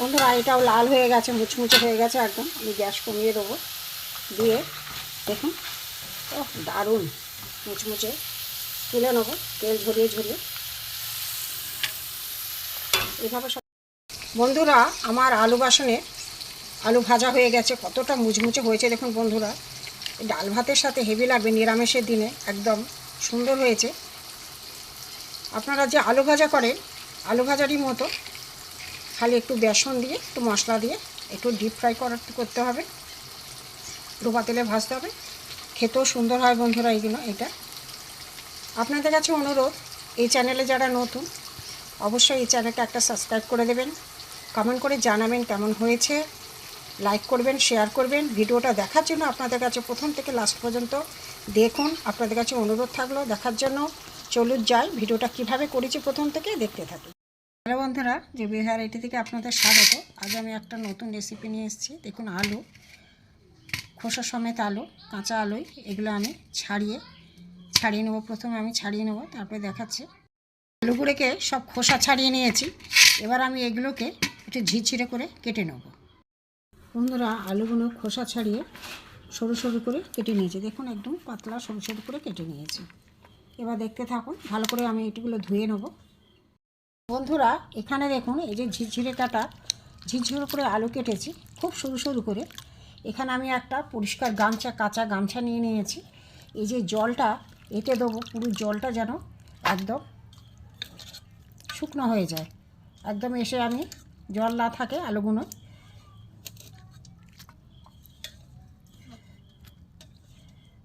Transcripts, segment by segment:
বন্ধুরা এটাও লাল হয়ে গেছে, মুচমুচে হয়ে গেছে একদম। আমি গ্যাস কমিয়ে দেবো। দিয়ে দেখুন ও দারুণ। মুচমুচে তুলে নেব, তেল ঝরিয়ে ঝরিয়ে। এভাবে সব বন্ধুরা, আমার আলু বাসনে আলু ভাজা হয়ে গেছে, কতটা মুচমুচে হয়েছে দেখুন বন্ধুরা। ডাল ভাতের সাথে হেভি লাগবে নিরামিষের দিনে, একদম সুন্দর হয়েছে। আপনারা যে আলু ভাজা করেন, আলু ভাজারই মতো খালি একটু বেসন দিয়ে, একটু মশলা দিয়ে একটু ডিপ ফ্রাই করার করতে হবে। ডোবা তেলে ভাজতে হবে। খেতেও সুন্দর হয় বন্ধুরা এইগুলো এটা। আপনাদের কাছে অনুরোধ, এই চ্যানেলে যারা নতুন, অবশ্যই এই চ্যানেলটা একটা সাবস্ক্রাইব করে দেবেন। কমেন্ট করে জানাবেন কেমন হয়েছে। লাইক করবেন শেয়ার করবেন। ভিডিওটা দেখার জন্য আপনাদের কাছে প্রথম থেকে লাস্ট পর্যন্ত দেখুন। আপনাদের কাছে অনুরোধ থাকল দেখার জন্য। চলুন যাই, ভিডিওটা কীভাবে করেছি প্রথম থেকে দেখতে থাকি হ্যালো বন্ধুরা যে বিহার এটি থেকে আপনাদের স্বাগত। আজ আমি একটা নতুন রেসিপি নিয়ে এসেছি। দেখুন, আলু, খোসা সমেত আলু, কাঁচা আলুই, এগুলো আমি ছাড়িয়ে ছাড়িয়ে নেব। প্রথমে আমি ছাড়িয়ে নেব, তারপরে দেখাচ্ছি। আলুগুলোকে সব খোসা ছাড়িয়ে নিয়েছি। এবার আমি এগুলোকে একটু ঝিরঝিরে করে কেটে নেব। বন্ধুরা, আলুগুলো খোসা ছাড়িয়ে সরু সরু করে কেটে নিয়েছি। দেখুন, একদম পাতলা সরু সরু করে কেটে নিয়েছি। এবার দেখতে থাকুন, ভালো করে আমি এটিগুলো ধুয়ে নেব। বন্ধুরা, এখানে দেখুন, এই যে ঝিরঝিরে কাটা, ঝিরঝিরে করে আলু কেটেছি, খুব সরু সরু করে। এখানে আমি একটা পরিষ্কার গামছা, কাঁচা গামছা নিয়ে নিয়েছি। এই যে জলটা এঁটে দেবো, পুরো জলটা যেন একদম শুকনো হয়ে যায়। একদম এসে আমি জল না থাকে আলুগুলো।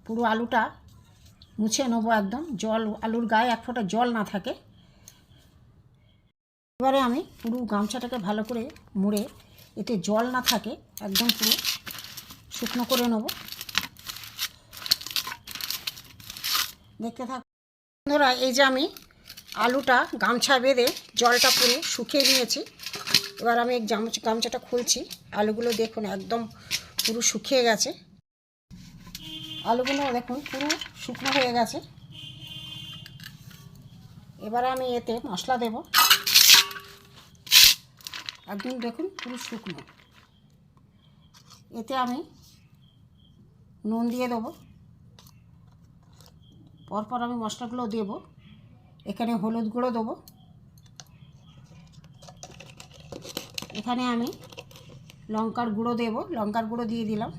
পুরো আলুটা মুছে নেব একদম, জল, আলুর গায়ে এক ফোঁটা জল না থাকে। এবারে আমি পুরো গামছাটাকে ভালো করে মুড়ে, এতে জল না থাকে, একদম পুরো শুকনো করে নেব। দেখতে থাক বন্ধুরা, এই যে আমি আলুটা গামছা বেঁধে জলটা পুরো শুকিয়ে নিয়েছি। এবার আমি গামছাটা খুলছি। আলুগুলো দেখুন একদম পুরো শুকিয়ে গেছে। আলুগুলো দেখুন পুরো শুকনো হয়ে গেছে। এবার আমি এতে মশলা দেব। একদম দেখুন, পুরো শুকনো। এতে আমি নুন দিয়ে দেবো। পরপর আমি মশলাগুলো দেব। এখানে হলুদ গুঁড়ো দেবো। এখানে আমি লঙ্কার গুঁড়ো দেব। লঙ্কার গুঁড়ো দিয়ে দিলাম।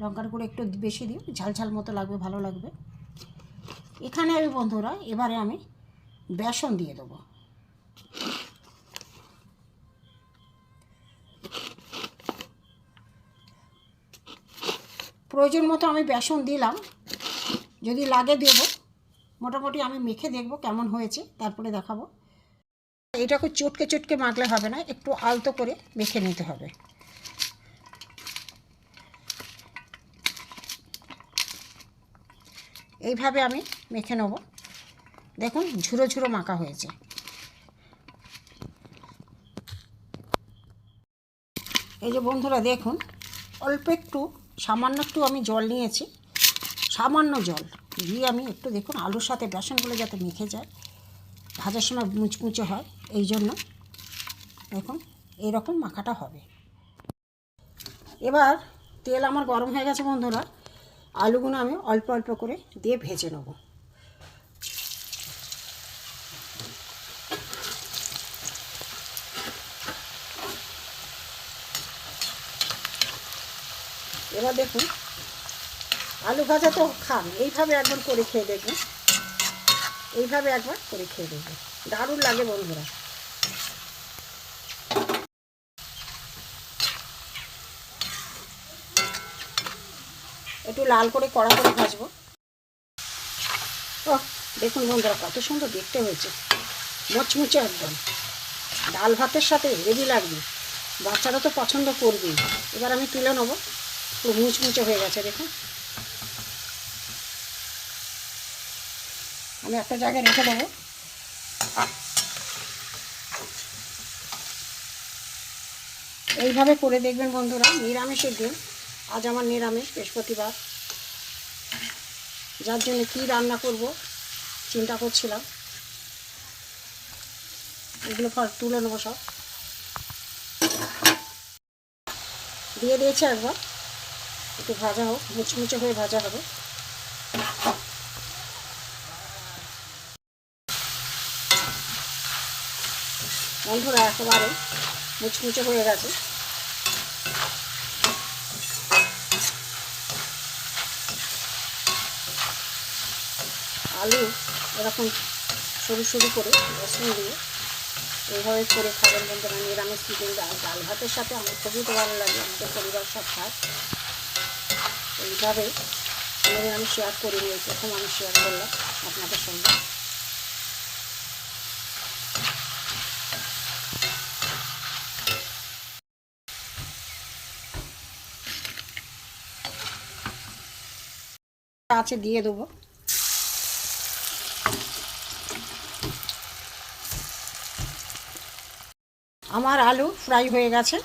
লঙ্কার গুঁড়ো একটু বেশি দিই ঝাল ঝাল মতো লাগবে, ভালো লাগবে। এখানে আমি বন্ধুরা, এবারে আমি বেসন দিয়ে দেবো। প্রয়োজন মতো আমি বেসন দিলাম। যদি লাগে দেব। মোটামুটি আমি মেখে দেখব কেমন হয়েছে, তারপরে দেখাবো। এটাকে চটকে চটকে মাখলে হবে না, একটু আলতো করে মেখে নিতে হবে। এইভাবে আমি মেখে নেব। দেখুন, ঝুরো ঝুরো মাখা হয়েছে। এই যে বন্ধুরা, দেখুন, অল্প একটু সামান্য একটু আমি জল নিয়েছি। সামান্য জল। দিয়ে আমি একটু দেখুন আলুর সাথে বেসনগুলো যাতে মেখে যায়। ভাজার সময় মুচমুচে হয়, এই জন্য দেখুন এরকম মাখাটা হবে। এবার তেল আমার গরম হয়ে গেছে বন্ধুরা। আলুগুলো আমি অল্প অল্প করে দিয়ে ভেজে নেব। এবার দেখুন, আলু ভাজা তো খান, এইভাবে একবার করে খেয়ে দেখবেন এইভাবে একবার করে খেয়ে দেখবেন দারুণ লাগে বন্ধুরা। একটু লাল করে কড়া করে ভাজবো। ও দেখুন বন্ধুরা, কত সুন্দর দেখতে হয়েছে। মচমুচে একদম। ডাল ভাতের সাথে হেভি লাগবে। বাচ্চারা তো পছন্দ করবেই। এবার আমি তুলে নেব। পুরো মুচমুচে হয়ে গেছে, দেখুন। আমি একটা জায়গায় রেখে দেবো। এইভাবে করে দেখবেন বন্ধুরা, নিরামিষের দিন। আজ আমার নিরামিষ, বৃহস্পতিবার। যার জন্য কী রান্না করব, চিন্তা করছিলাম। এগুলো ফল তুলে নেব সব। দিয়ে দিয়েছি একবার। একটু ভাজা হোক, মুচমুচে হয়ে ভাজা হবে। বন্ধুরা, একেবারে মুচমুচে হয়ে গেছে। আলু এরকম সরু সরু করে রসুন দিয়ে এইভাবে করে খাবেন বন্ধুরা, নিরামিষ চিকেন ডাল। ভাতের সাথে আমার খুবই ভালো লাগে, আমাদের পরিবার সব খায়। এইভাবে আমাদের আমি শেয়ার করিনি এই প্রথম আমি শেয়ার করলাম আপনাদের সঙ্গে। আছে, দিয়ে দেবো। আমার আলু ফ্রাই হয়ে গেছে।